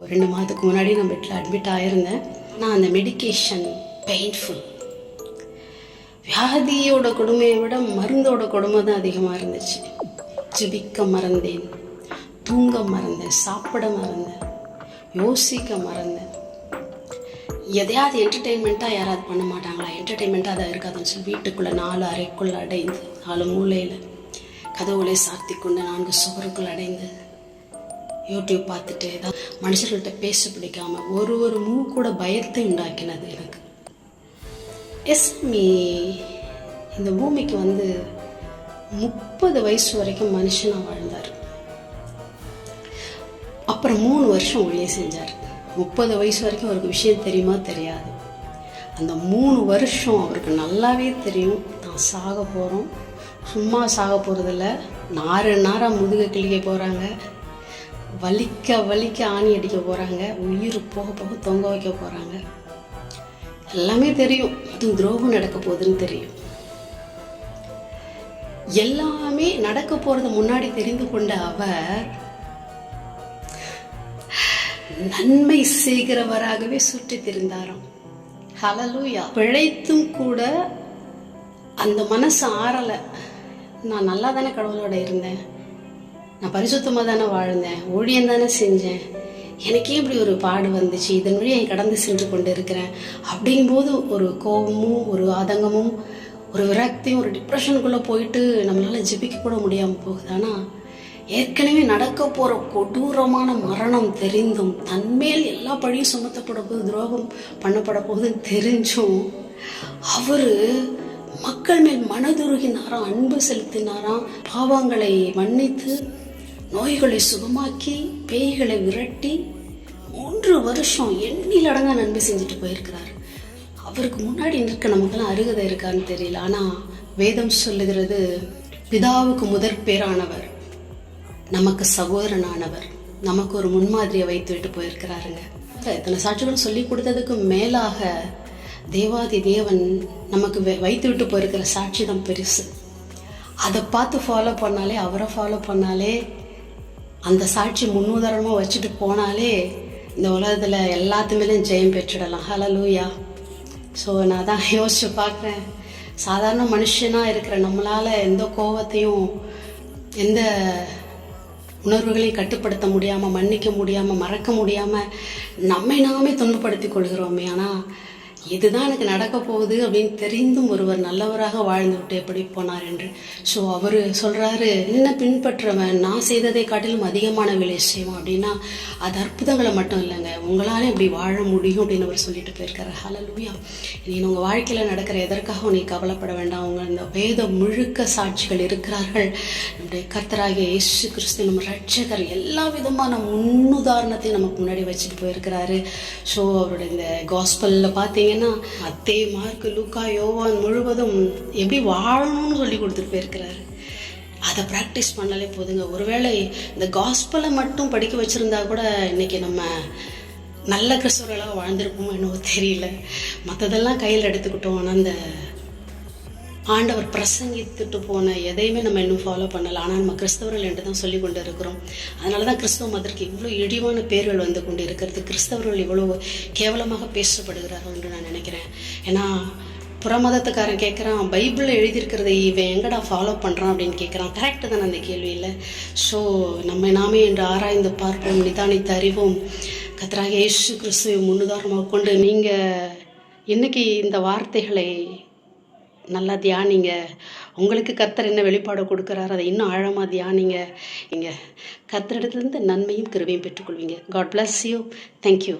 ஒரு ரெண்டு மாதத்துக்கு முன்னாடி நான் பெட்டில் அட்மிட் ஆகிருந்தேன் நான் அந்த மெடிக்கேஷன் பெயின்ஃபுல் வியாதியோட கொடுமையை விட மருந்தோட கொடுமை தான் அதிகமாக இருந்துச்சு. ஜிபிக்க மறந்தேன். தூங்க மறந்தேன். சாப்பிட மறந்தேன். யோசிக்க மறந்தேன். எதையாவது என்டர்டெயின்மெண்ட்டாக யாராவது பண்ண மாட்டாங்களா? என்டர்டெயின்மெண்ட்டாக அதை இருக்காதுன்னு சொல்லி வீட்டுக்குள்ளே நாலு அறைக்குள்ளே அடைந்து நாலு மூலையில் கதவுகளை சாத்தி கொண்டு நான்கு சுவருக்குள் அடைந்து யூடியூப் பார்த்துட்டு தான் மனுஷர்கள்ட்ட பேச பிடிக்காம ஒரு ஒரு மூ கூட பயத்தை உண்டாக்கினது எனக்கு. எஸ்மி இந்த பூமிக்கு வந்து முப்பது வயசு வரைக்கும் மனுஷனாக வாழ்ந்தார். அப்புறம் மூணு வருஷம் ஒழிய செஞ்சார். முப்பது வயசு வரைக்கும் அவருக்கு விஷயம் தெரியுமா தெரியாது. அந்த மூணு வருஷம் அவருக்கு நல்லாவே தெரியும். நான் சாக போகிறோம் சும்மா சாக போகிறதில்ல நாறு நாராக முதுக கிளிக்க போகிறாங்க வலிக்க வலிக்க ஆணி அடிக்க போகிறாங்க உயிர் போக போக தொங்க வைக்க போகிறாங்க எல்லாமே தெரியும். இது துரோகம் நடக்க போகுதுன்னு தெரியும். எல்லாமே நடக்க போகிறது முன்னாடி தெரிந்து கொண்ட அவர் நன்மை செய்கிறவராகவே சுற்றி திரிந்தாராம். ஹலலூயா பிழைத்தும் கூட அந்த மனசு ஆறலை. நான் நல்லா தானே கடவுளோட இருந்தேன். நான் பரிசுத்தமாக தானே வாழ்ந்தேன் ஊழியம் தானே செஞ்சேன். எனக்கே இப்படி ஒரு பாடு வந்துச்சு. இதன் வழி என் கடந்து சென்று கொண்டு இருக்கிறேன் அப்படிங்கும்போது ஒரு கோபமும் ஒரு ஆதங்கமும் ஒரு விரக்தியும் ஒரு டிப்ரெஷனுக்குள்ளே போயிட்டு நம்மளால ஜிபிக்க கூட முடியாமல் போகுது. ஆனால் ஏற்கனவே நடக்க போகிற கொடூரமான மரணம் தெரிந்தும் தன்மேல் எல்லா பழியும் சுமத்தப்பட போது துரோகம் பண்ணப்பட போகுதுன்னு தெரிஞ்சும் அவர் மக்கள் மேல் மனதுருகினாராம் அன்பு செலுத்தினாராம் பாவங்களை மன்னித்து நோய்களை சுகமாக்கி பேய்களை விரட்டி மூன்று வருஷம் எண்ணிலடங்கா நன்மை செஞ்சுட்டு போயிருக்கிறார். அவருக்கு முன்னாடி நிற்க நமக்கெல்லாம் அருகதை இருக்கான்னு தெரியல. ஆனால் வேதம் சொல்லுகிறது பிதாவுக்கு முதற் பேரானவர் நமக்கு சகோதரனானவர் நமக்கு ஒரு முன்மாதிரியை வைத்து விட்டு போயிருக்கிறாருங்க. இத்தனை சாட்சிகள் சொல்லி கொடுத்ததுக்கு மேலாக தேவாதி தேவன் நமக்கு வைத்து விட்டு போயிருக்கிற சாட்சி தான் பெருசு. அதை பார்த்து ஃபாலோ பண்ணாலே அவரை ஃபாலோ பண்ணாலே அந்த சாட்சி முன்னுதாரணமாக வச்சுட்டு போனாலே இந்த உலகத்தில் எல்லாத்துமேலையும் ஜெயம் பெற்றுடலாம். ஹலலூயா ஸோ நான் தான் யோசிச்சு பார்க்குறேன். சாதாரண மனுஷனாக இருக்கிற நம்மளால் எந்த கோவத்தையும் எந்த உணர்வுகளையும் கட்டுப்படுத்த முடியாமல் மன்னிக்க முடியாமல் மறக்க முடியாமல் நம்மை நாமே துன்பப்படுத்தி கொள்கிறோமே. ஆனால் இதுதான் எனக்கு நடக்க போகுது அப்படின்னு தெரிந்தும் ஒருவர் நல்லவராக வாழ்ந்துவிட்டு எப்படி போனார் என்று. ஸோ அவர் சொல்கிறாரு என்ன பின்பற்றவன்? நான் செய்ததை காட்டிலும் அதிகமான வேலை செய்வோம் அப்படின்னா அது அற்புதங்களை மட்டும் இல்லைங்க. உங்களால் இப்படி வாழ முடியும் அப்படின்னு அவர் சொல்லிட்டு போயிருக்காரு. ஹalleluya நீ உங்கள் வாழ்க்கையில் நடக்கிற எதற்காக நீ கவலைப்பட வேண்டாம். உங்கள் இந்த வேத முழுக்க சாட்சிகள் இருக்கிறார்கள். நம்முடைய கர்த்தராகிய இயேசு கிறிஸ்து நம்ம ரட்சகர் எல்லா விதமான முன்னுதாரணத்தையும் நமக்கு முன்னாடி வச்சுட்டு போயிருக்கிறாரு. ஸோ அவருடைய இந்த காஸ்பலில் பார்த்தீங்கன்னா ஏன்னா அத்தே மார்க்கு லூக்கா யோவான் முழுவதும் எப்படி வாழணும்னு சொல்லி கொடுத்துட்டு போயிருக்கிறாரு. அதை ப்ராக்டிஸ் பண்ணாலே போதுங்க. ஒருவேளை இந்த காஸ்பலை மட்டும் படிக்க வச்சுருந்தா கூட இன்றைக்கி நம்ம நல்ல கிறிஸ்தவர்களாக வாழ்ந்திருப்போமோ என்னவோ தெரியல. மற்றதெல்லாம் கையில் எடுத்துக்கிட்டோம். ஆனால் அந்த ஆண்டவர் பிரசங்கித்துட்டு போன எதையுமே நம்ம இன்னும் ஃபாலோ பண்ணலை. ஆனால் நம்ம கிறிஸ்தவர்கள் என்று தான் சொல்லி கொண்டு இருக்கிறோம் அதனால தான் கிறிஸ்தவ மதற்கு இவ்வளோ இழிவான பேர்கள் வந்து கொண்டு இருக்கிறது கிறிஸ்தவர்கள் இவ்வளோ கேவலமாக பேசப்படுகிறார்கள் என்று நான் நினைக்கிறேன். ஏன்னா புறமதத்துக்காரன் கேட்குறான் பைபிளில் எழுதியிருக்கிறத இவன் எங்கடா ஃபாலோ பண்ணுறான் அப்படின்னு கேட்குறான் கரெக்டு தானே அந்த கேள்வியில் ஸோ நம்ம நாமே என்று ஆராய்ந்து பார்ப்போம் நிதானித்து அறிவோம். கத்ராக இயேசு கிறிஸ்துவை முன்னுதாரணமாக கொண்டு நீங்கள் இன்றைக்கி இந்த வார்த்தைகளை நல்லா தியானிங்க. உங்களுக்கு கர்த்தர் என்ன வெளிப்பாடு கொடுக்குறாரு அதை இன்னும் ஆழமாக தியானிங்க. இங்கே கர்த்தரிடத்துலேருந்து நன்மையும் கிருவையும் பெற்றுக்கொள்வீங்க. God bless you thank you